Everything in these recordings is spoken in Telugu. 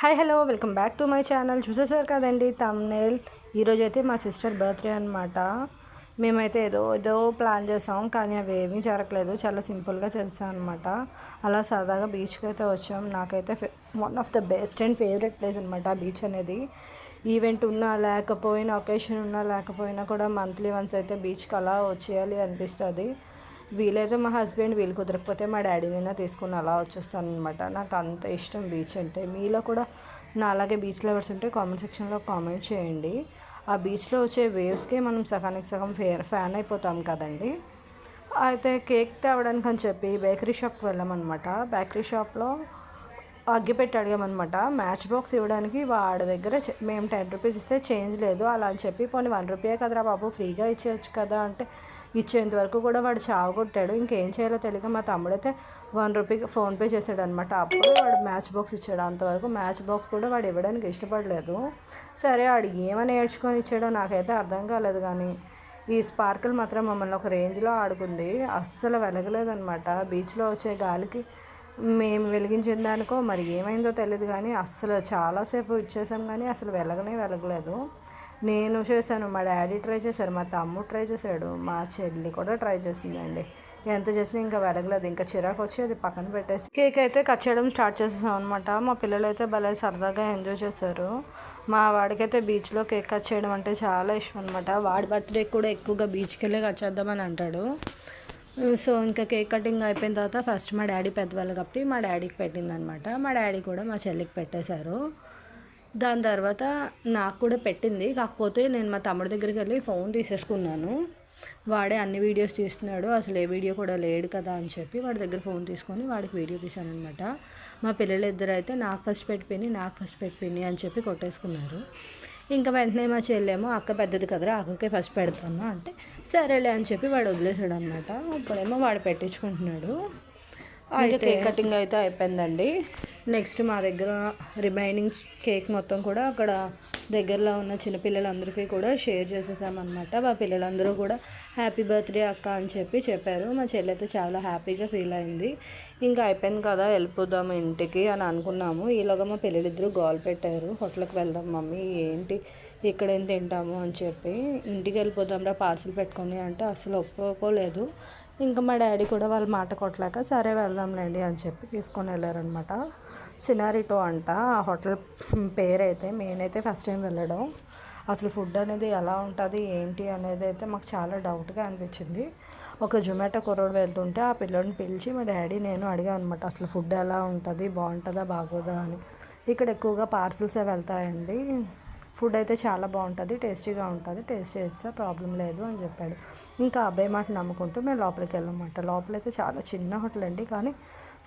Hi hello welcome back to my channel. చూసేసారు కదండి తమ్నేల్ ఈరోజు అయితే మా సిస్టర్ బర్త్డే అనమాట మేమైతే ఏదో ఏదో ప్లాన్ చేసాం కానీ అవి ఏమీ జరగలేదు. చాలా సింపుల్గా చేసాం అనమాట అలా సరదాగా బీచ్కి అయితే వచ్చాం. నాకైతే one of the best and favourite place అనమాట బీచ్ అనేది. ఈవెంట్ ఉన్నా లేకపోయినా ఒకేషన్ ఉన్నా లేకపోయినా కూడా మంత్లీ వన్స్ అయితే బీచ్కి అలా వచ్చేయాలి అనిపిస్తుంది. వీలైతే మా హస్బెండ్ వీలు కుదరకపోతే మా డాడీనైనా తీసుకుని అలా వచ్చేస్తాను అనమాట నాకు అంత ఇష్టం బీచ్ అంటే. మీలో కూడా నా అలాగే బీచ్ లవర్స్ ఉంటే కామెంట్ సెక్షన్లో కామెంట్ చేయండి. ఆ బీచ్లో వచ్చే వేవ్స్కే మనం సగానికి సగం ఫే ఫ్యాన్ అయిపోతాం కదండి. అయితే కేక్ తేవడానికి అని చెప్పి బేకరీ షాప్కి వెళ్ళామన్నమాట. బేకరీ షాప్లో అగ్గిపెట్టి అడిగామన్నమాట. మ్యాచ్ బాక్స్ ఇవ్వడానికి వాడి దగ్గర మేము టెన్ రూపీస్ ఇస్తే చేంజ్ లేదు అలా అని చెప్పి పోనీ వన్ రూపీయే కదరా బాబు ఫ్రీగా ఇచ్చేయచ్చు కదా అంటే ఇచ్చేంత వరకు కూడా వాడు చావగొట్టాడు ఇంకేం చేయాలో తెలియక మా తమ్ముడైతే వన్ రూపీకి ఫోన్పే చేశాడు అనమాట అప్పుడు వాడు మ్యాచ్ బాక్స్ ఇచ్చాడు. అంతవరకు మ్యాచ్ బాక్స్ కూడా వాడు ఇవ్వడానికి ఇష్టపడలేదు. సరే వాడు ఏమని నేర్చుకొని ఇచ్చాడో నాకైతే అర్థం కాలేదు కానీ ఈ స్పార్కిల్ మాత్రం మమ్మల్ని ఒక రేంజ్లో ఆడుకుంది. అస్సలు వెలగలేదనమాట బీచ్లో వచ్చే గాలికి మేము వెలిగించిన దానికో మరి ఏమైందో తెలియదు కానీ అస్సలు చాలాసేపు ఇచ్చేసాం కానీ అసలు వెలగనే వెలగలేదు. నేను చేశాను మా డాడీ ట్రై చేశారు మా తమ్ముడు ట్రై చేశాడు మా చెల్లి కూడా ట్రై చేసిందండి. ఎంత చేసినా ఇంకా వెలగలేదు ఇంకా చిరాకు వచ్చి అది పక్కన పెట్టేసి కేక్ అయితే కట్ చేయడం స్టార్ట్ చేసేసాం అనమాట మా పిల్లలు అయితే భలే సరదాగా ఎంజాయ్ చేశారు. మా వాడికైతే బీచ్లో కేక్ కట్ చేయడం అంటే చాలా ఇష్టం అనమాట వాడి బర్త్డే కూడా ఎక్కువగా బీచ్కి వెళ్ళి కట్ చేద్దామని అంటాడు. సో ఇంకా కేక్ కటింగ్ అయిపోయిన తర్వాత ఫస్ట్ మా డాడీ పెద్దవాళ్ళు కాబట్టి మా డాడీకి పెట్టింది అనమాట మా డాడీ కూడా మా చెల్లికి పెట్టేశారు. దాని తర్వాత నాకు కూడా పెట్టింది. కాకపోతే నేను మా తమ్ముడి దగ్గరికి వెళ్ళి ఫోన్ తీసేసుకున్నాను. వాడే అన్ని వీడియోస్ తీస్తున్నాడు అసలు ఏ వీడియో కూడా లేడు కదా అని చెప్పి వాడి దగ్గర ఫోన్ తీసుకొని వాడికి వీడియో తీశాను అనమాట మా పిల్లలు ఇద్దరు అయితే నాకు ఫస్ట్ పెట్టిపోయి నాకు ఫస్ట్ పెట్టిపోయి అని చెప్పి కొట్టేసుకున్నారు. ఇంకా వెంటనే మా చెల్లేమో అక్క పెద్దది కదరా అక్కకే ఫస్ట్ పెడతాను అంటే సరేలే అని చెప్పి వాడు వదిలేసాడు అనమాట ఇప్పుడేమో వాడు పెట్టించుకుంటున్నాడు. అయితే కేక్ కటింగ్ అయితే అయిపోయిందండి. నెక్స్ట్ మా దగ్గర రిమైనింగ్ కేక్ మొత్తం కూడా అక్కడ దగ్గరలో ఉన్న చిన్నపిల్లలందరికీ కూడా షేర్ చేసేసామన్నమాట. మా పిల్లలందరూ కూడా హ్యాపీ బర్త్డే అక్క అని చెప్పి చెప్పారు. మా చెల్లి అయితే చాలా హ్యాపీగా ఫీల్ అయింది. ఇంకా అయిపోయింది కదా వెళ్ళిపోదాము ఇంటికి అని అనుకున్నాము. ఈలోగా మా పిల్లలిద్దరూ గోల్ పెట్టారు. హోటల్కి వెళ్దాం మమ్మీ ఏంటి ఇక్కడ ఏం తింటాము అని చెప్పి. ఇంటికి వెళ్ళిపోదాం రా పార్సిల్ పెట్టుకొని అంటే అసలు ఒప్పుకోలేదు. ఇంకా మా డాడీ కూడా వాళ్ళు మాట కొట్టలేక సరే వెళ్దాంలేండి అని చెప్పి తీసుకొని వెళ్ళారనమాట సినారిటో అంట ఆ హోటల్ పేరు అయితే నేనైతే ఫస్ట్ టైం వెళ్ళడం. అసలు ఫుడ్ అనేది ఎలా ఉంటుంది ఏంటి అనేది అయితే మాకు చాలా డౌట్గా అనిపించింది. ఒక జొమాటో కుర్రోడు వెళ్తుంటే ఆ పిల్లోడిని పిలిచి మా డాడీ నేను అడిగాను అనమాట అసలు ఫుడ్ ఎలా ఉంటుంది బాగుంటుందా బాగోదా అని. ఇక్కడ ఎక్కువగా పార్సిల్సే వెళ్తాయండి. ఫుడ్ అయితే చాలా బాగుంటుంది టేస్టీగా ఉంటుంది. టేస్ట్ చేస్తా ప్రాబ్లం లేదు అని చెప్పాడు. ఇంకా అబ్బాయి మాట నమ్ముకుంటూ మేము లోపలికి వెళ్ళామన్నమాట. లోపలైతే చాలా చిన్న హోటల్ అండి కానీ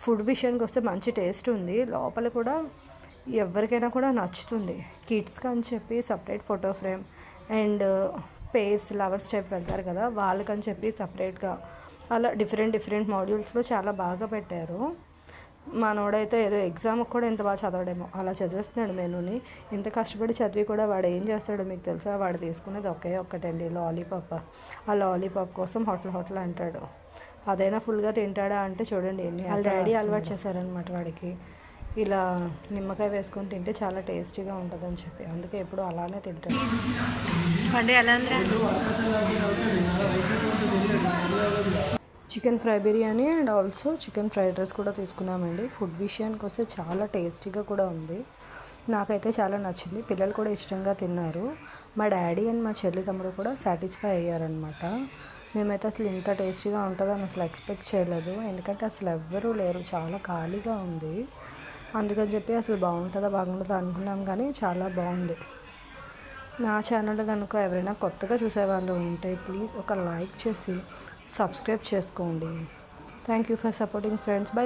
ఫుడ్ విషయానికి వస్తే మంచి టేస్ట్ ఉంది. లోపల కూడా ఎవరికైనా కూడా నచ్చుతుంది. కిడ్స్కి అని చెప్పి separate photo frame and pairs lovers type వెళ్తారు కదా వాళ్ళకని చెప్పి సపరేట్గా అలా డిఫరెంట్ డిఫరెంట్ మాడ్యూల్స్లో చాలా బాగా పెట్టారు. మనోడైతే ఏదో ఎగ్జామ్కి కూడా ఎంత బాగా చదవడేమో. అలా చదివేస్తున్నాడు మెనూని. ఇంత కష్టపడి చదివి కూడా వాడు ఏం చేస్తాడో మీకు తెలుసా? వాడు తీసుకునేది ఒకే ఒక్కటండి. లాలీపాప్ ఆ లాలీపాప్ కోసం హోటల్ హోటల్ అంటాడు. అదైనా ఫుల్గా తింటాడా అంటే చూడండి ఎన్ని వాళ్ళ డాడీ అలవాటు చేశారనమాట వాడికి. ఇలా నిమ్మకాయ వేసుకొని తింటే చాలా టేస్టీగా ఉంటుందని చెప్పి. అందుకే ఎప్పుడు అలానే తింటాడు. పండుగ ఎలా chicken fry biryani and also chicken fried rice కూడా తీసుకున్నామండి. ఫుడ్ విషయానికి వస్తే చాలా టేస్టీగా కూడా ఉంది. నాకైతే చాలా నచ్చింది. పిల్లలు కూడా ఇష్టంగా తిన్నారు. మా డాడీ అండ్ మా చెల్లి తమ్ముడు కూడా సాటిస్ఫై అయ్యారనమాట మేమైతే అసలు ఇంత టేస్టీగా ఉంటుందని అసలు ఎక్స్పెక్ట్ చేయలేదు. ఎందుకంటే అసలు ఎవ్వరూ లేరు. చాలా ఖాళీగా ఉంది. అందుకని చెప్పి అసలు బాగుంటుందా బాగుంటుందా అనుకున్నాం కానీ చాలా బాగుంది. నా ఛానల్ కనుక ఎవరైనా కొత్తగా చూసేవాళ్ళు ఉంటే ప్లీజ్ ఒక లైక్ చేసి సబ్స్క్రైబ్ చేసుకోండి. Thank you for supporting friends bye bye